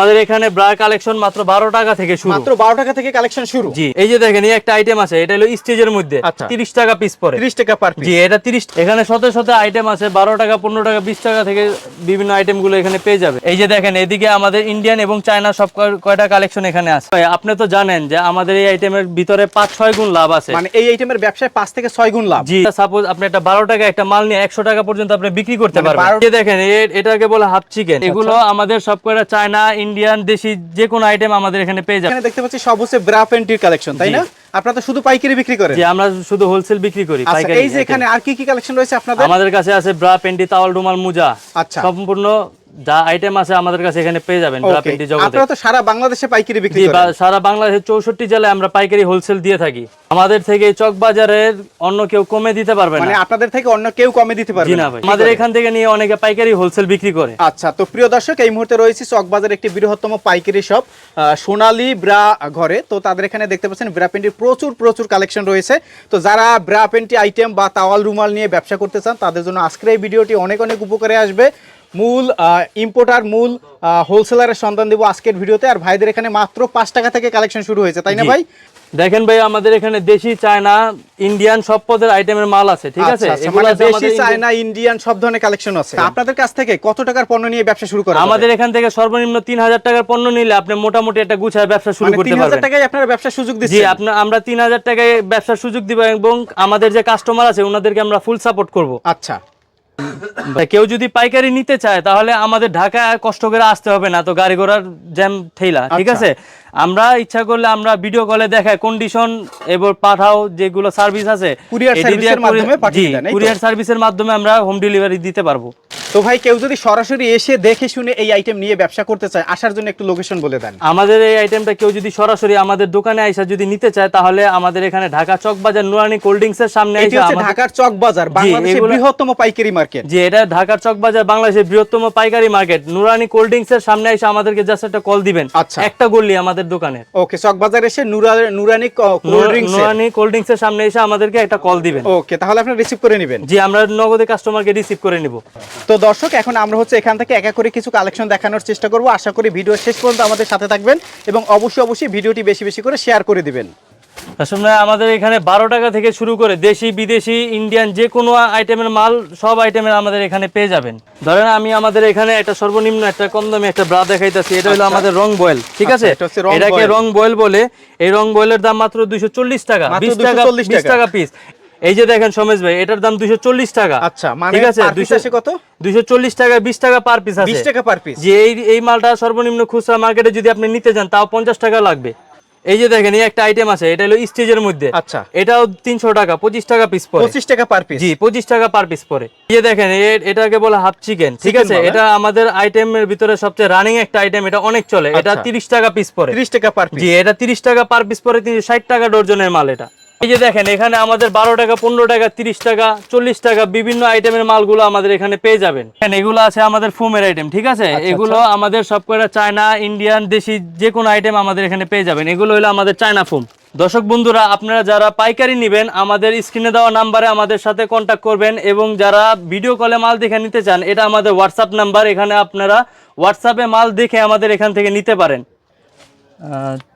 আমাদের এখানে bra collection মাত্র বারো টাকা থেকে শুরু। মাত্র বারো টাকা থেকে কালেকশন শুরু? জি এই যে দেখেন এই একটা আইটেম আছে এটা হলো স্টেজের মধ্যে। আচ্ছা। তিরিশ টাকা পিস পরে। তিরিশ টাকা পার জি এটা তিরিশ এখানে শত শত আইটেম আছে বারো টাকা পনেরো টাকা বিশ টাকা থেকে বিভিন্ন আইটেমগুলো এখানে পেয়ে যাবে। এই যে দেখেন এদিকে আমাদের ইন্ডিয়ান এবং চায়না সব কয়টা কালেকশন এখানে আছে। আপনি তো জানেন যে আমাদের এই আইটেমের ভিতরে পাঁচ ছয় গুণ লাভ আছে। মানে এই আইটেমের ব্যবসায় পাঁচ থেকে ছয় গুণ লাভ। জি সাপোজ আপনি একটা বারো টাকা একটা মাল নিয়ে একশো টাকা পর্যন্ত আপনি বিক্রি করতে মানে পারবেন। দেখেন এটাকে বলে হাফ চিকেন এগুলো আমাদের সব কয়টা চায়না ইন্ডিয়ান দেশি যে কোনো আইটেম আমাদের এখানে পেয়ে যাবেন। দেখতে পাচ্ছি সব হচ্ছে ব্রা প্যান্টির কালেকশন তাই না? আপনারা তো শুধু পাইকারি বিক্রি করেন। জি আমরা শুধু হোলসেল বিক্রি করি আচ্ছা পাইকারি এই যে এখানে আর কি কি কালেকশন রয়েছে আপনাদের? আমাদের কাছে আছে ব্রা পেন্টি তাওয়াল রুমাল মুজা। আচ্ছা। সম্পূর্ণ যা আইটেম আছে আমাদের কাছে এখানে পেয়ে যাবেন ব্রা জগতে আপনারা তো সারা বাংলাদেশে পাইকারি বিক্রি করেন। সারা বাংলাদেশের চৌষট্টি জেলায় আমরা পাইকারি হোলসেল দিয়ে থাকি। আমাদের থেকে চক বাজারের অন্য কেউ কমে দিতে পারবে মানে না আপনাদের থেকে অন্য কেউ কমে দিতে পারবে না। আমাদের এখান থেকে নিয়ে অনেকে পাইকারি হোলসেল বিক্রি করে। আচ্ছা তো প্রিয় দর্শক এই মুহূর্তে রয়েছে চকবাজার একটি বৃহত্তম পাইকারি শপ সোনালী ব্রা ঘরে। তো তাদের এখানে দেখতে পাচ্ছেন ব্রা প্যান্টির প্রচুর প্রচুর কালেকশন রয়েছে। তো যারা ব্রা প্যান্টি আইটেম বা তাওয়াল রুমাল নিয়ে ব্যবসা করতে চান তাদের জন্য আজকের এই ভিডিওটি অনেক অনেক উপকারে আসবে। মূল ইম্পোর্টার মূল হোলসেলারের সন্ধান দেবো আজকের ভিডিওতে। আর ভাইদের এখানে মাত্র পাঁচ টাকা থেকে কালেকশন শুরু হয়েছে তাই না ভাই? দেখেন ভাই আমাদের এখানে দেশি চায়না ইন্ডিয়ান সব পদের আইটেমের মাল আছে ঠিক আছে? আচ্ছা, আচ্ছা, মানে দেশি চায়না ইন্ডিয়ান সব ধরনের কালেকশন আছে। আপনাদের কাছ থেকে কত টাকার পণ্য নিয়ে ব্যবসা শুরু করা আমাদের এখান থেকে সর্বনিম্ন তিন হাজার টাকার পণ্য নিলে আপনি মোটামুটি একটা গুছায় ব্যবসা শুরু মানে করতে পারবেন। টাকায় আপনারা ব্যবসার সুযোগ জি দিচ্ছেন? আপনার আমরা তিন হাজার টাকায় ব্যবসার সুযোগ দিব এবং আমাদের যে কাস্টমার আছে ওনাদেরকে আমরা ফুল সাপোর্ট করব। আচ্ছা। কেউ যদি পাইকারি নিতে চায় তাহলে আমাদের ঢাকা কষ্ট করে আসতে হবে না। তো গাড়ি ঘোড়ার জ্যাম ঠেলা ঠিক আচ্ছা। আছে? আমরা ইচ্ছা করলে আমরা ভিডিও কলে দেখা কন্ডিশন এবার পাঠাও যেগুলো সার্ভিস আছে। Courier সার্ভিসের মাধ্যমে আমরা হোম ডেলিভারি দিতে পারব। তো ভাই কেউ যদি সরাসরি এসে দেখে শুনে এই আইটেম নিয়ে ব্যবসা করতে চায় আসার জন্য একটু লোকেশন বলে দেন। আমাদের এই আইটেমটা কেউ যদি সরাসরি আমাদের দোকানে আইসা যদি নিতে চায় তাহলে আমাদের এখানে ঢাকা চকবাজার নুরানি কোল্ড ড্রিঙ্কস এর সামনে এটি হচ্ছে ঢাকার চক বাজার বাংলাদেশের বৃহত্তম পাইকারি মার্কেট। জি এটা ঢাকার চকবাজার বাংলাদেশের বৃহত্তম পাইকারি মার্কেট। নুরানি কোল্ড ড্রিঙ্কস এর সামনে এসে আমাদেরকে জাস্ট একটা কল দিবেন। আচ্ছা। একটা গল্লি আমাদের দোকানের। ওকে চক বাজার এসে Nura Noorani cold drinks Noorani cold drinks এর সামনে এসে আমাদেরকে একটা কল দিবেন। ওকে তাহলে আপনি রিসিভ করে নেবেন। জি আমরা নগদে কাস্টমারকে রিসিভ করে নিব। তো দর্শক এখন আমরা হচ্ছে এখান থেকে একা করে কিছু কালেকশন দেখানোর চেষ্টা করব। আশা করি ভিডিও শেষ পর্যন্ত আমাদের সাথে থাকবেন এবং অবশ্যই অবশ্যই ভিডিওটি বেশি বেশি করে শেয়ার করে দিবেন। আসলে আমাদের এখানে বারো টাকা থেকে শুরু করে দেশি বিদেশি ইন্ডিয়ান যে কোনো আইটেমের মাল সব আইটেমের আমাদের এখানে পেয়ে যাবেন। ধরেন আমি আমাদের এখানে একটা সর্বনিম্ন একটা কম দামে একটা ব্রা দেখাইতেছি এটা হলো আমাদের রং বয়েল ঠিক আচ্ছা, আছে? রং এটাকে বয়েল। রং বয়েল বলে এই রং বয়েলের দাম মাত্র দুইশো চল্লিশ টাকা বিশ টাকা 240 বিশ। টাকা। পিস এই যে দেখেন সমেশ ভাই এটার দাম দুইশো চল্লিশ টাকা। আচ্ছা মানে ঠিক আছে? piece কত? দুইশো চল্লিশ টাকা বিশ টাকা পার পিস আছে। বিশ টাকা পার পিস যে এই এই মালটা সর্বনিম্ন খুচরা মার্কেটে যদি আপনি নিতে চান তাও পঞ্চাশ টাকা লাগবে। এই যে দেখেন এই একটা আইটেম আছে এটা হলো স্টেজের মধ্যে। আচ্ছা। এটাও তিনশো টাকা পঁচিশ টাকা পিস পরে পঁচিশ টাকা পার পিস জি পঁচিশ টাকা পার পিস পরে এই যে দেখেন এটাকে বলে হাফ চিকেন ঠিক আছে? এটা আমাদের আইটেমের ভিতরে সবচেয়ে রানিং একটা আইটেম এটা অনেক চলে। এটা আচ্ছা। তিরিশ টাকা পিস পরে তিরিশ টাকা পার পিস জি এটা তিরিশ টাকা পার পিস পরে তিনশো ষাট টাকা ডর্জনের মাল এটা। এই যে দেখেন এখানে আমাদের বারো টাকা পনেরো টাকা তিরিশ টাকা চল্লিশ টাকা বিভিন্ন আইটেমের মালগুলো আমাদের এখানে পেয়ে যাবেন। এগুলো আছে আমাদের ফোমের আইটেম ঠিক আছে? এগুলো আমাদের সব কটা চায়না ইন্ডিয়ান দেশি যে কোনো আইটেম আমাদের এখানে পেয়ে যাবেন। এগুলো হলো আমাদের চায়না ফোম দর্শক বন্ধুরা আপনারা যারা পাইকারি নেবেন আমাদের স্ক্রিনে দেওয়া নাম্বারে আমাদের সাথে কন্ট্যাক্ট করবেন এবং যারা ভিডিও কলে মাল দেখে নিতে চান এটা আমাদের হোয়াটসঅ্যাপ নাম্বার এখানে আপনারা হোয়াটসঅ্যাপে মাল দেখে আমাদের এখান থেকে নিতে পারেন।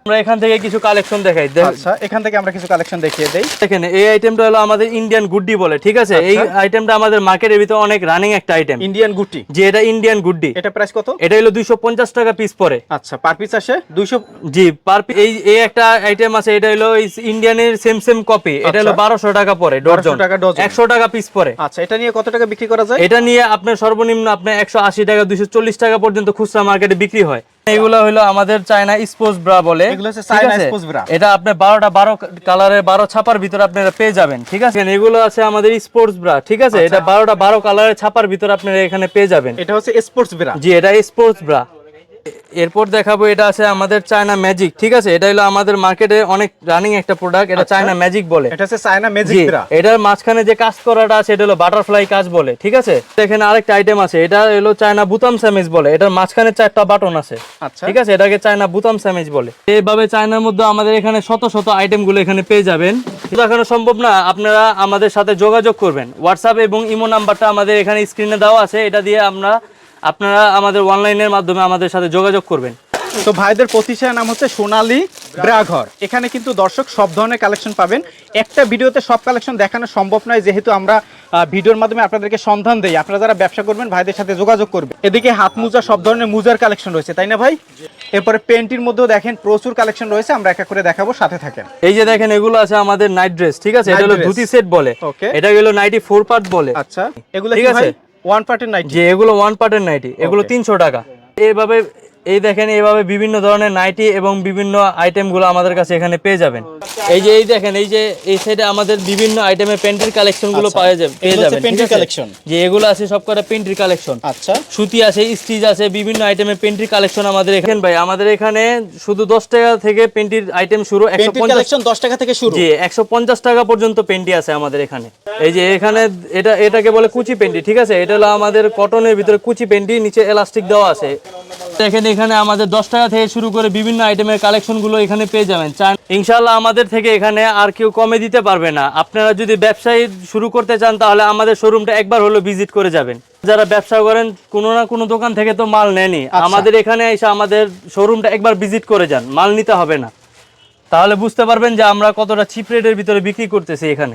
আমরা এখান থেকে কিছু কালেকশন দেখাই। আচ্ছা এখান থেকে আমরা কিছু কালেকশন দেখিয়ে দেই। দেখেন এই আইটেমটা হলো আমাদের ইন্ডিয়ান গুড্ডি বলে ঠিক আছে? এই আইটেমটা আমাদের মার্কেটের ভিতরে অনেক রানিং একটা আইটেম ইন্ডিয়ান গুটি যে এটা ইন্ডিয়ান গুড্ডি। এটা প্রাইস কত? এটা হলো দুইশো পঞ্চাশ টাকা পিস পরে আচ্ছা পার পিস আসে দুইশো জি পার এই এই একটা আইটেম আছে এটা হলো ইন্ডিয়ানের সেম সেম কপি এটা হলো আচ্ছা। বারোশো টাকা পরে ডজন টাকা ডজন। একশো টাকা পিস পরে আচ্ছা এটা নিয়ে কত টাকা বিক্রি করা যায়? এটা নিয়ে আপনার সর্বনিম্ন আপনার একশো আশি টাকা দুইশো চল্লিশ টাকা পর্যন্ত খুচরা মার্কেটে বিক্রি হয়। এগুলো হলো আমাদের চায়না স্পোর্টস ব্রা বলে। এটা আপনি বারোটা বারো কালারের বারো ছাপার ভিতরে আপনারা পেয়ে যাবেন ঠিক আছে? এগুলো আছে আমাদের স্পোর্টস ব্রা ঠিক আছে? আচ্ছা। এটা বারোটা বারো কালারের ছাপার ভিতরে আপনারা এখানে পেয়ে যাবেন। এটা হচ্ছে স্পোর্টস ব্রা। জি এটা স্পোর্টস ব্রা। এরপর দেখাবো এটা আছে আমাদের চায়না ম্যাজিক ঠিক আছে? এটা হলো আমাদের মার্কেটে অনেক রানিং একটা প্রোডাক্ট এটা চায়না ম্যাজিক বলে। এটা হচ্ছে চায়না ম্যাজিক এটার মাঝখানে যে কাজ করাটা আছে এটা হলো বাটারফ্লাই কাজ বলে ঠিক আছে? এখানে আরেকটা আইটেম আছে এটা হলো চায়না বুতাম স্যামিজ বলে এটার মাঝখানে চারটা বাটন আছে আচ্ছা। ঠিক আছে? এটাকে চায়না বুতাম স্যামিজ বলে। এইভাবে চায়নার মধ্যে আমাদের এখানে শত শত আইটেমগুলো এখানে পেয়ে যাবেন। এখনও সম্ভব না আপনারা আমাদের সাথে যোগাযোগ করবেন। হোয়াটসঅ্যাপ এবং ইমো নাম্বারটা আমাদের এখানে স্ক্রিনে দেওয়া আছে এটা দিয়ে আমরা আপনারা আমাদের অনলাইনের মাধ্যমে আমাদের সাথে যোগাযোগ করবেন। তো ভাইদের প্রতিষ্ঠানের নাম হচ্ছে সোনালী ব্রাঘর। এখানে কিন্তু দর্শক সব ধরনের কালেকশন পাবেন। একটা ভিডিওতে সব কালেকশন দেখানো সম্ভব নয় যেহেতু আমরা ভিডিওর মাধ্যমে আপনাদেরকে সন্ধান দেই। আপনারা যারা ব্যবসা করবেন ভাইদের সাথে যোগাযোগ করবেন। এদিকে হাত মোজা সব ধরনের মোজার কালেকশন রয়েছে তাই না ভাই? এরপরে পেন্টির মধ্যেও দেখেন প্রচুর কালেকশন রয়েছে আমরা এক এক করে দেখাবো সাথে থাকেন। এই যে দেখেন এগুলো আছে আমাদের নাইট ড্রেস ঠিক আছে? এটা হলো। ধুতি সেট বলে. এটা গেলো নাইটি ফোর পার্ট বলে। আচ্ছা। এগুলো ঠিক আছে। ওয়ান পার্টের নাইটি যে এগুলো ওয়ান পার্টের নাইটি এগুলো তিনশো টাকা। এইভাবে এই দেখেন এইভাবে বিভিন্ন ধরনের নাইটি এবং বিভিন্ন আইটেমগুলো আমাদের কাছে এখানে পেয়ে যাবেন। এই যে এই দেখেন এই যে এই সাইডে আমাদের বিভিন্ন আইটেমের প্যান্টের কালেকশনগুলো আচ্ছা। পাওয়া যাবে পেয়ে যাবেন প্যান্টের collection। যে এগুলো আছে সব কটা প্যান্টের কালেকশন আচ্ছা। সুতি আছে স্টিচ আছে বিভিন্ন আইটেমের পেন্টির কালেকশন আমাদের এখানে। ভাই আমাদের এখানে শুধু দশ টাকা থেকে পেন্টির আইটেম শুরু একশো পেন্টির পঞ্চাশ কালেকশন দশ টাকা থেকে শুরু? জি একশো পঞ্চাশ টাকা পর্যন্ত পেন্টি আছে আমাদের এখানে। এই যে এখানে এটা এটাকে বলে কুচি পেন্টি ঠিক আছে? এটা হলো আমাদের কটনের ভিতরে কুচি পেন্টি নিচে এলাস্টিক দেওয়া আছে। দেখেন এখানে আমাদের দশ টাকা থেকে শুরু করে বিভিন্ন আইটেমের কালেকশনগুলো এখানে পেয়ে যাবেন। চান ইনশাল্লাহ আমাদের থেকে এখানে আর কেউ কমে দিতে পারবে না। আপনারা যদি ব্যবসায়ী শুরু করতে চান তাহলে আমাদের শোরুমটা একবার হলো ভিজিট করে যাবেন। যারা ব্যবসা করেন কোনো না কোনো দোকান থেকে তো মাল নেনি আমাদের এখানে এসে আমাদের শোরুমটা একবার ভিজিট করে যান। মাল নিতে হবে না। তাহলে বুঝতে পারবেন যে আমরা কতটা চিপ রেটের ভিতরে বিক্রি করতেছি এখানে।